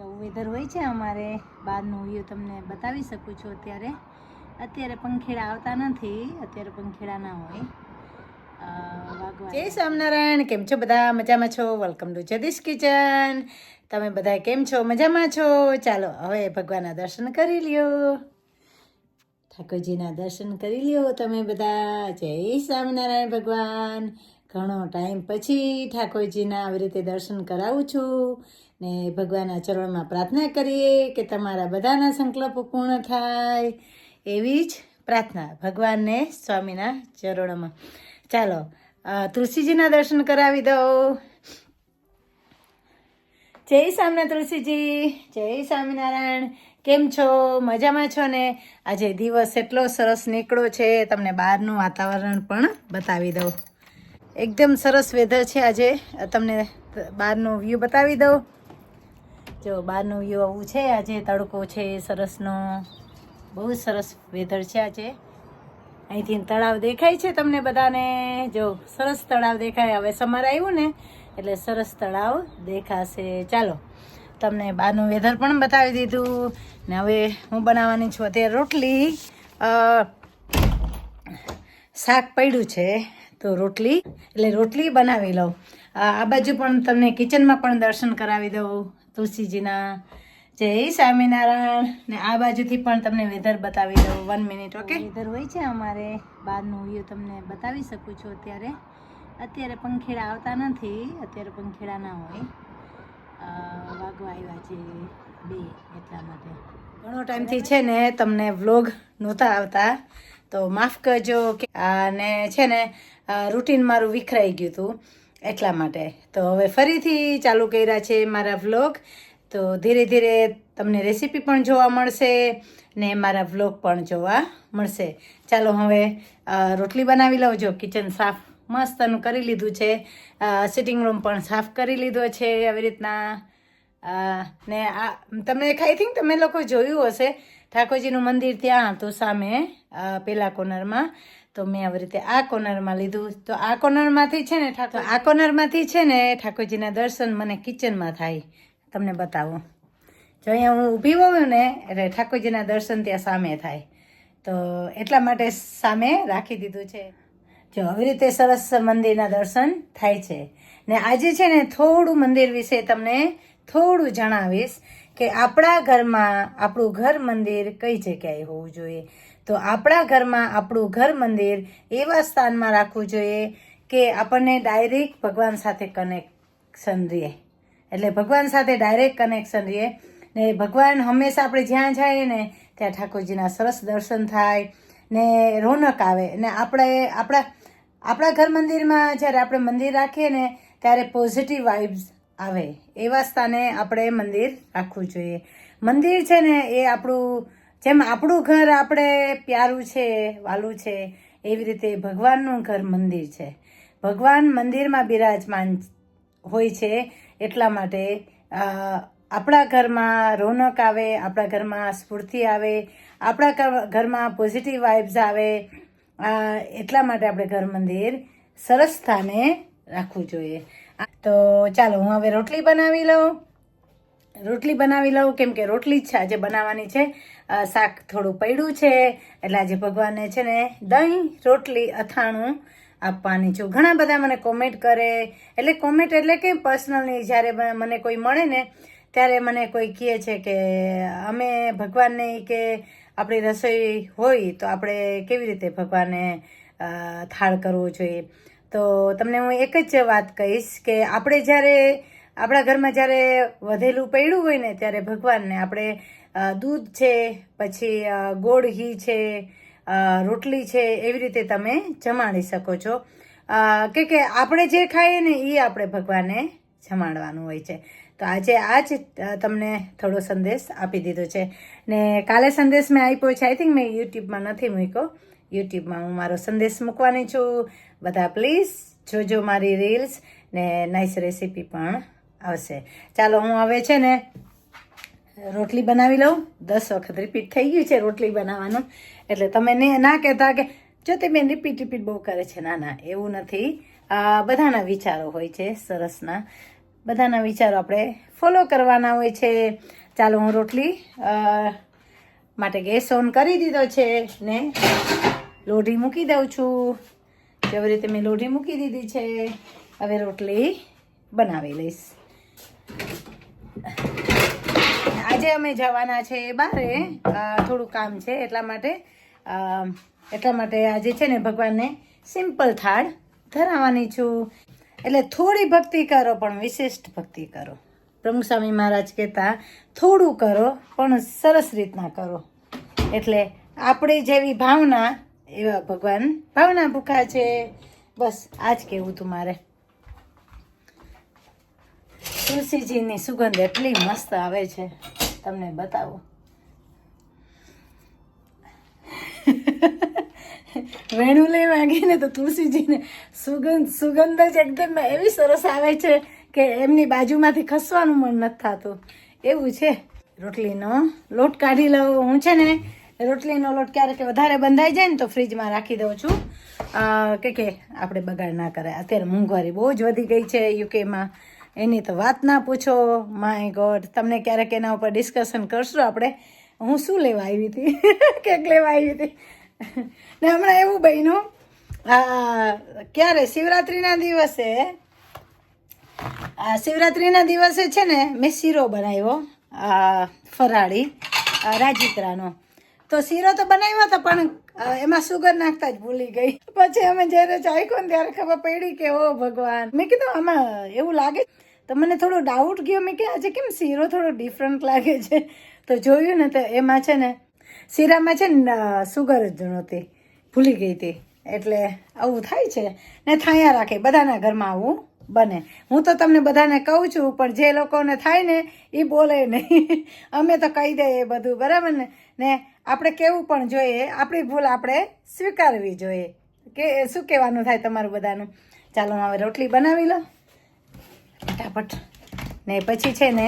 કેવું વેધર હોય છે અમારે, બહારનું વ્યૂ તમને બતાવી શકું છું અત્યારે. અત્યારે પંખેડા આવતા નથી, અત્યારે પંખેડા ના હોય. જય સ્વામિનારાયણ, કેમ છો બધા? મજામાં છો? Welcome to Jagdish kitchen. તમે બધા કેમ છો? મજામાં છો? ચાલો, હવે ભગવાનના દર્શન કરી લ્યો. ઠાકોરજીના દર્શન કરી લ્યો તમે બધા. જય સ્વામિનારાયણ ભગવાન. ઘણો ટાઈમ પછી ઠાકોરજીના આવી રીતે દર્શન કરાવું છું. ને ભગવાનના ચરણમાં પ્રાર્થના કરીએ કે તમારા બધાના સંકલ્પો પૂર્ણ થાય એવી જ પ્રાર્થના ભગવાનને સ્વામીના ચરણોમાં. ચાલો તુલસીજીના દર્શન કરાવી દઉં. જય સ્વામિનારાયણ તુલસીજી, જય સ્વામિનારાયણ. કેમ છો? મજામાં છો ને? આજે દિવસ એટલો સરસ નીકળો છે, તમને બહારનું વાતાવરણ પણ બતાવી દઉં. એકદમ સરસ વેધર છે આજે. તમને બહારનો વ્યૂ બતાવી દઉં. જો બહારનું વ્યૂ આવું છે, આજે તડકો છે, સરસનો, બહુ સરસ વેધર છે આજે. અહીંથી તળાવ દેખાય છે તમને બધાને. જો સરસ તળાવ દેખાય. હવે સમર આવ્યું ને, એટલે સરસ તળાવ દેખાશે. ચાલો, તમને બહારનું વેધર પણ બતાવી દીધું. ને હવે હું બનાવવાની છું અત્યારે રોટલી. શાક પડ્યું છે, તો રોટલી, એટલે રોટલી બનાવી લઉં. આ બાજુ પણ તમને કિચનમાં પણ દર્શન કરાવી દઉં તુલસીજીના. જય સ્વામિનારાયણ. ને આ બાજુથી પણ તમને વેધર બતાવી દઉં વન મિનિટ ઓકે વેધર હોય છે અમારે બહારનું વ્યૂ તમને બતાવી શકું છું અત્યારે. અત્યારે પંખેડા આવતા નથી અત્યારે પંખેડા ના હોય. વાગવા આવ્યા છે બે એટલા માટે. ઘણો ટાઈમથી છે ને તમને વ્લોગ નહોતા આવતા તો માફ કરજો કે અને છે ને રૂટીન મારું વિખરાઈ ગયું હતું. એટલા માટે. તો હવે ફરીથી ચાલુ કર્યા છે મારા વ્લોગ. તો ધીરે ધીરે તમને રેસીપી પણ જોવા મળશે ને મારા વ્લોગ પણ જોવા મળશે. ચાલો હવે રોટલી બનાવી લઉં. જો કિચન સાફ મસ્તનું કરી લીધું છે. સિટિંગ રૂમ પણ સાફ કરી લીધો છે આવી રીતના. ને આ તમે આઈ થિંક તમે લોકો જોયું હશે. ઠાકોરજીનું મંદિર ત્યાં હતું સામે પેલા કોર્નરમાં તો મેં આવી રીતે આ કોર્નરમાં લીધું. તો આ કોર્નરમાંથી છે ને ઠાકોર, આ કોર્નરમાંથી છે ને ઠાકોરજીના દર્શન મને કિચનમાં થાય. તમને બતાવું. જો અહીંયા હું ઊભી હોઉં ને, એટલે ઠાકોરજીના દર્શન ત્યાં સામે થાય. તો એટલા માટે સામે રાખી દીધું છે. જો આવી રીતે સરસ મંદિરના દર્શન થાય છે. ને આજે છે ને થોડું મંદિર વિશે તમને થોડું જણાવીશ કે આપણા ઘરમાં આપણું ઘર મંદિર કઈ જગ્યાએ હોવું જોઈએ? તો આપણા ઘરમાં આપણું ઘર મંદિર એવા સ્થાનમાં રાખવું જોઈએ કે આપણને ડાયરેક્ટ ભગવાન સાથે કનેક્શન રહે. એટલે ભગવાન સાથે ડાયરેક્ટ કનેક્શન રહે ને ભગવાન હંમેશા આપણે જ્યાં જઈએ ને ત્યાં ઠાકોરજીના સરસ દર્શન થાય ને રોનક આવે ને આપણે આપણા આપણા ઘર મંદિરમાં જ્યારે આપણે મંદિર રાખીએ ને ત્યારે પોઝિટિવ વાઇબ્સ આવે. એવા સ્થાને આપણે મંદિર રાખવું જોઈએ. મંદિર છે ને એ આપણું જેમ આપણું ઘર આપણે પ્યારું છે, વાલું છે, એવી રીતે ભગવાનનું ઘર મંદિર છે. ભગવાન મંદિરમાં બિરાજમાન હોય છે એટલા માટે આપણા ઘરમાં રોનક આવે, આપણા ઘરમાં સ્ફૂર્તિ આવે, આપણા ઘરમાં પોઝિટિવ વાઇબ્સ આવે એટલા માટે આપણે ઘર મંદિર સરસ સ્થાને રાખવું જોઈએ. તો ચાલો હું હવે રોટલી બનાવી લઉં. રોટલી બનાવી લઉં, કેમ કે રોટલી જ છે, આજે બનાવવાની છે. શાક થોડું પડ્યું છે. એટલે આજે ભગવાનને છે ને દહીં, રોટલી, અથાણું આપવાની છું. ઘણા બધા મને કોમેન્ટ કરે. એટલે કોમેન્ટ એટલે કે પર્સનલી જ્યારે મને કોઈ મળે ને, ત્યારે મને કોઈ કહે છે કે અમે ભગવાનને કે આપણી રસોઈ હોય તો આપણે કેવી રીતે ભગવાનને થાળ કરવો જોઈએ. તો તમને હું એક જ વાત કહીશ કે આપણે જ્યારે આપણા ઘરમાં જ્યારે વધેલું પડ્યું હોય ને ત્યારે ભગવાનને આપણે દૂધ છે, પછી ગોળ ઘી છે રોટલી છે, એવી રીતે તમે જમાડી શકો છો. કે કે આપણે જે ખાઈએ ને એ આપણે ભગવાનને જમાડવાનું હોય છે. તો આજે આ જ તમને થોડો સંદેશ આપી દીધો છે. ને કાલે સંદેશ મેં આપ્યો છે. આઈ થિંક મેં યુટ્યુબમાં નથી મૂક્યો. યુટ્યુબમાં હું મારો સંદેશ મૂકવાની છું. બધા પ્લીઝ જોજો મારી રીલ્સ ને નાઇસ રેસીપી પણ. આવશે. ચાલો, હું હવે છે ને રોટલી બનાવી લઉં. દસ વખત રિપીટ થઈ ગયું છે રોટલી બનાવવાનું. એટલે તમે ને કહેતા કે, જો તે બેન રિપીટ રિપીટ બહુ કરે છે. ના ના, એવું નથી. બધાના વિચારો હોય છે, સરસના. બધાના વિચારો આપણે ફોલો કરવાના હોય છે. ચાલો, હું રોટલી માટે ગેસ ઓન કરી દીધો છે ને લોઢી મૂકી દઉં છું. જેવી રીતે મેં લોઢી મૂકી દીધી છે? હવે રોટલી બનાવી લઈશ. આજે અમે જવાના છે બારે. થોડું કામ છે એટલા માટે એટલા માટે આજે છે ને ભગવાનને સિમ્પલ થાળ ધરાવવાની છું. એટલે થોડી ભક્તિ કરો, પણ વિશિષ્ટ ભક્તિ કરો. પ્રમુખ સ્વામી મહારાજ કહેતા, થોડું કરો, પણ સરસ રીતના કરો. એટલે આપણી જેવી ભાવના, એવા ભગવાન ભાવના ભૂખા છે. બસ આ જ કહેવું તું મારે. તુલસીજીની સુગંધ એટલી મસ્ત આવે છે. તમને બતાવું. વેણું લઈ વાગીએ ને તો તુલસીજીને સુગંધ સુગંધ જ એકદમ એવી સરસ આવે છે કે એમની બાજુમાંથી ખસવાનું મન નથી થતું. એવું છે. રોટલીનો લોટ કાઢી લઉં હું છે ને. રોટલીનો લોટ ક્યારેક વધારે બંધાઈ જાય ને તો ફ્રીજમાં રાખી દઉં છું. કે કે, આપણે બગાડ ના કરે અત્યારે મોંઘવારી બહુ જ વધી ગઈ છે યુકેમાં એની તો વાત ના પૂછો. માય ગોડ તમને ક્યારેક એના ઉપર ડિસ્કશન કરશું આપણે? હું શું લેવા આવી હતી? કેક લેવા આવી હતી? ને હમણાં એવું બહેનું ક્યારે? શિવરાત્રિના દિવસે? શિવરાત્રિના દિવસે છે ને, મેં શીરો બનાવ્યો ફરાળી રાજિત્રાનો. તો શીરો તો બનાવ્યો હતો પણ એમાં સુગર નાખતા જ ભૂલી ગઈ. પછી અમે જ્યારે ચાખ્યો ને ત્યારે ખબર પડી કે, ઓ ભગવાન. મેં કીધું, આમાં એવું લાગે તો મને થોડો ડાઉટ ગયો. મેં કે આજે કેમ શીરો થોડો ડિફરન્ટ લાગે છે? તો જોયું ને તો એમાં છે ને, શીરામાં છે ને સુગર જ નહોતી ભૂલી ગઈ હતી એટલે આવું થાય છે. ને થાયા રાખે, બધાના ઘરમાં આવું. બને. હું તો તમને બધાને કહું છું, પણ જે લોકોને થાય ને એ બોલે નહીં. અમે તો કહી દઈએ બધું, બરાબર ને? ને આપણે કેવું પણ જોઈએ, આપણી ભૂલ આપણે સ્વીકારવી જોઈએ. કે શું કહેવાનું થાય તમારું બધાનું? ચાલો હું હવે રોટલી બનાવી લો. ફટાફટ. ને પછી છે ને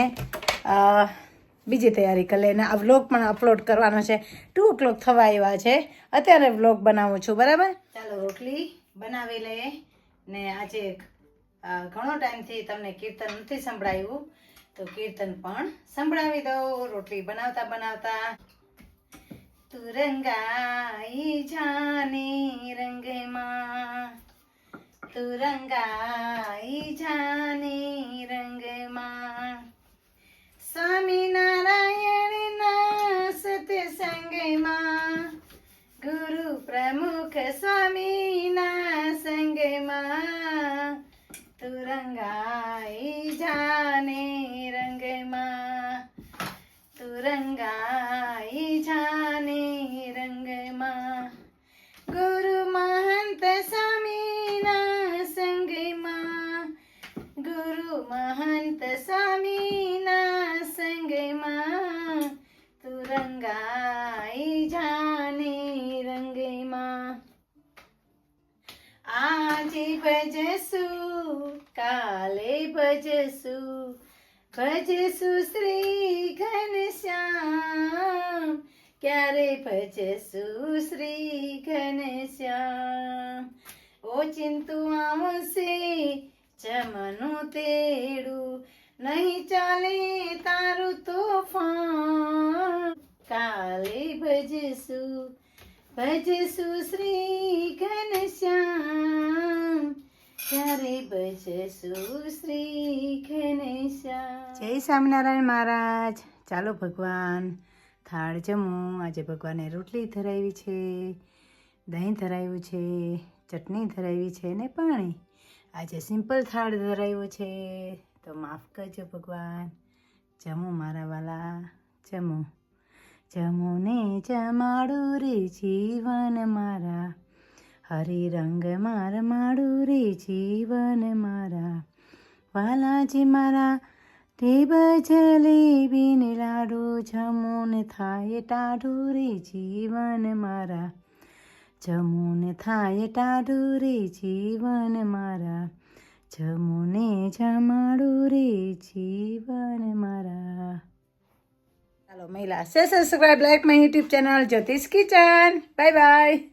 બીજી તૈયારી કરી લઈને આ વ્લોગ પણ અપલોડ કરવાનો છે. ટુ ક્લોક થવા આવ્યા છે. અત્યારે વ્લોગ બનાવું છું, બરાબર? ચાલો રોટલી બનાવી લઈએ. ને આજે ઘણો ટાઈમથી તમને કીર્તન નથી સંભળાયું. તો કીર્તન પણ સંભળાવી દઉં રોટલી બનાવતા બનાવતા. તુરંગાઈ જાની રંગમાં. તું રંગાઈ જાને રંગમાં ગુરુ મહંત સ્વામીના સંગમાં ગુરુ મહંત સ્વામીના સંગમાં તું રંગાઈ જાને રંગમાં આજે ભજસુ કાલે ભજશું ભજશું શ્રી ઘનશ્યામ ક્યારે ભજ સુશ્રી ઘનશ્યામ ઓ ચિંતુ આવશે, ચમનું તેડું. નહીં ચાલે તારું તોફાન. કાલે ભજસુ ભજસુ શ્રી ઘનશ્યામ ક્યારે ભજશું શ્રી ઘનશ્યામ જય સ્વામિનારાયણ મહારાજ. ચાલો ભગવાન થાળ જમું. આજે ભગવાને રોટલી ધરાવી છે, દહીં ધરાવ્યું છે, ચટણી ધરાવી છે ને પાણી. આજે સિમ્પલ થાળ ધરાવ્યો છે. તો માફ કરજો ભગવાન. જમો મારા વાલા, જમો. જમો ને જમાડું રે જીવન મારા. હરી રંગ માર માડું રે જીવન મારા. વાલાજી મારા ટેબ જલેબીને લાડુ જમુન થાય ટાઢું રે જીવન મારા. જમુન થાય ટાઢું રે જીવન મારા. જમુને જમાડું રે જીવન મારા. ચાલો, મહિલા subscribe like my YouTube channel Jyotish kitchen. Bye bye.